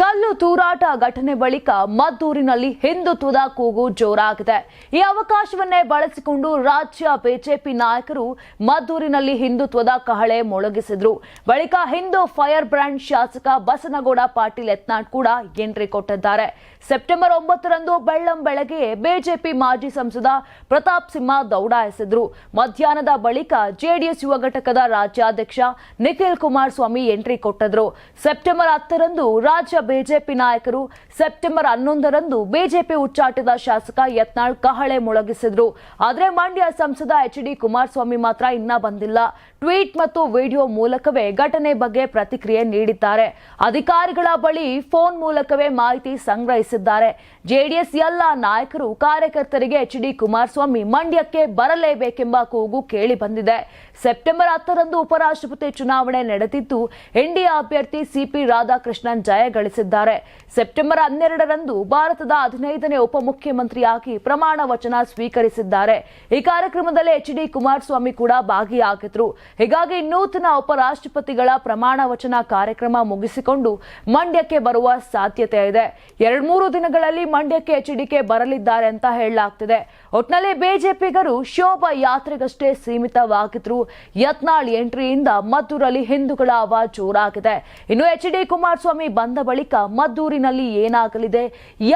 ಕಲ್ಲು ತೂರಾಟ ಘಟನೆ ಬಳಿಕ ಮದ್ದೂರಿನಲ್ಲಿ ಹಿಂದುತ್ವದ ಕೂಗು ಜೋರಾಗಿದೆ. ಈ ಅವಕಾಶವನ್ನೇ ಬಳಸಿಕೊಂಡು ರಾಜ್ಯ ಬಿಜೆಪಿ ನಾಯಕರು ಮದ್ದೂರಿನಲ್ಲಿ ಹಿಂದುತ್ವದ ಕಹಳೆ ಮೊಳಗಿಸಿದ್ರು. ಬಳಿಕ ಹಿಂದೂ ಫೈರ್ ಬ್ರ್ಯಾಂಡ್ ಶಾಸಕ ಬಸನಗೌಡ ಪಾಟೀಲ್ ಯತ್ನಾಳ್ ಕೂಡ ಎಂಟ್ರಿ ಕೊಟ್ಟಿದ್ದಾರೆ. ಸೆಪ್ಟೆಂಬರ್ ಒಂಬತ್ತರಂದು ಬೆಳ್ಳಂ ಬೆಳಗ್ಗೆ ಬಿಜೆಪಿ ಮಾಜಿ ಸಂಸದ ಪ್ರತಾಪ್ ಸಿಂಹ ದೌಡಾಯಿಸಿದ್ರು ಮಧ್ಯಾಹ್ನದ ಬಳಿಕ ಜೆಡಿಎಸ್ ಯುವ ಘಟಕದ ರಾಜ್ಯಾಧ್ಯಕ್ಷ ನಿಖಿಲ್ ಕುಮಾರಸ್ವಾಮಿ ಎಂಟ್ರಿ ಕೊಟ್ಟಿದ್ರು. ಸೆಪ್ಟೆಂಬರ್ ಹತ್ತರಂದು ರಾಜ್ಯ ಬಿಜೆಪಿ ನಾಯಕರು ಸೆಪ್ಟೆಂಬರ್ ಹನ್ನೊಂದರಂದು ಬಿಜೆಪಿ ಉಚ್ಚಾಟಿದ ಶಾಸಕ ಯತ್ನಾಳ್ ಕಹಳೆ ಮೊಳಗಿಸಿದ್ರು. ಆದರೆ ಮಂಡ್ಯ ಸಂಸದ ಎಚ್ ಡಿ ಕುಮಾರಸ್ವಾಮಿ ಮಾತ್ರ ಇನ್ನ ಬಂದಿಲ್ಲ. ಟ್ವೀಟ್ ಮತ್ತು ವಿಡಿಯೋ ಮೂಲಕವೇ ಘಟನೆ ಬಗ್ಗೆ ಪ್ರತಿಕ್ರಿಯೆ ನೀಡಿದ್ದಾರೆ. ಅಧಿಕಾರಿಗಳ ಬಳಿ ಫೋನ್ ಮೂಲಕವೇ ಮಾಹಿತಿ ಸಂಗ್ರಹಿಸಿದ್ದಾರೆ. ಜೆಡಿಎಸ್ ಎಲ್ಲ ನಾಯಕರು ಕಾರ್ಯಕರ್ತರಿಗೆ ಎಚ್ ಡಿ ಕುಮಾರಸ್ವಾಮಿ ಮಂಡ್ಯಕ್ಕೆ ಬರಲೇಬೇಕೆಂಬ ಕೂಗು ಕೇಳಿ ಬಂದಿದೆ. ಸೆಪ್ಟೆಂಬರ್ ಹತ್ತರಂದು ಉಪರಾಷ್ಟ್ರಪತಿ ಚುನಾವಣೆ ನಡೆದಿದ್ದು, ಎನ್ಡಿಎ ಅಭ್ಯರ್ಥಿ ಸಿಪಿ ರಾಧಾಕೃಷ್ಣನ್ ಜಯ ಗಳಿಸಿದ್ದಾರೆ. ಸೆಪ್ಟೆಂಬರ್ ಹನ್ನೆರಡರಂದು ಭಾರತದ ಹದಿನೈದನೇ ಉಪಮುಖ್ಯಮಂತ್ರಿಯಾಗಿ ಪ್ರಮಾಣ ವಚನ ಸ್ವೀಕರಿಸಿದ್ದಾರೆ. ಈ ಕಾರ್ಯಕ್ರಮದಲ್ಲಿ ಎಚ್ ಡಿ ಕುಮಾರಸ್ವಾಮಿ ಕೂಡ ಭಾಗಿಯಾಗಿದ್ರು. ಹೀಗಾಗಿ ನೂತನ ಉಪರಾಷ್ಟ್ರಪತಿಗಳ ಪ್ರಮಾಣ ವಚನ ಕಾರ್ಯಕ್ರಮ ಮುಗಿಸಿಕೊಂಡು ಮಂಡ್ಯಕ್ಕೆ ಬರುವ ಸಾಧ್ಯತೆ ಇದೆ. ಎರಡ್ಮೂರು ದಿನಗಳಲ್ಲಿ ಮಂಡ್ಯಕ್ಕೆ ಎಚ್ಡಿಕೆ ಬರಲಿದ್ದಾರೆ ಅಂತ ಹೇಳಲಾಗ್ತಿದೆ. ಒಟ್ನಲ್ಲಿ ಬಿಜೆಪಿಗರು ಶೋಭಾ ಯಾತ್ರೆಗಷ್ಟೇ ಸೀಮಿತವಾಗಿದ್ರು ಯತ್ನಾಳ್ ಎಂಟ್ರಿಯಿಂದ ಮದ್ದೂರಲ್ಲಿ ಹಿಂದೂಗಳ ಅವಾಜ್ ಜೋರಾಗಿದೆ. ಇನ್ನು ಎಚ್ ಡಿ ಕುಮಾರಸ್ವಾಮಿ ಬಂದ ಬಳಿಕ ಮದ್ದೂರಿನಲ್ಲಿ ಏನಾಗಲಿದೆ,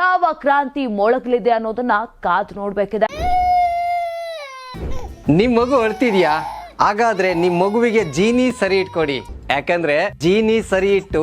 ಯಾವ ಕ್ರಾಂತಿ ಮೊಳಗಲಿದೆ ಅನ್ನೋದನ್ನ ಕಾದು ನೋಡ್ಬೇಕಿದೆ. ನಿಮ್ ಮಗು ಅಳ್ತಿದ್ಯಾ? ಹಾಗಾದ್ರೆ ನಿಮ್ ಮಗುವಿಗೆ ಜೀನಿ ಸರಿ ಇಟ್ಕೊಡಿ. ಯಾಕಂದ್ರೆ ಜೀನಿ ಸರಿ ಇಟ್ಟು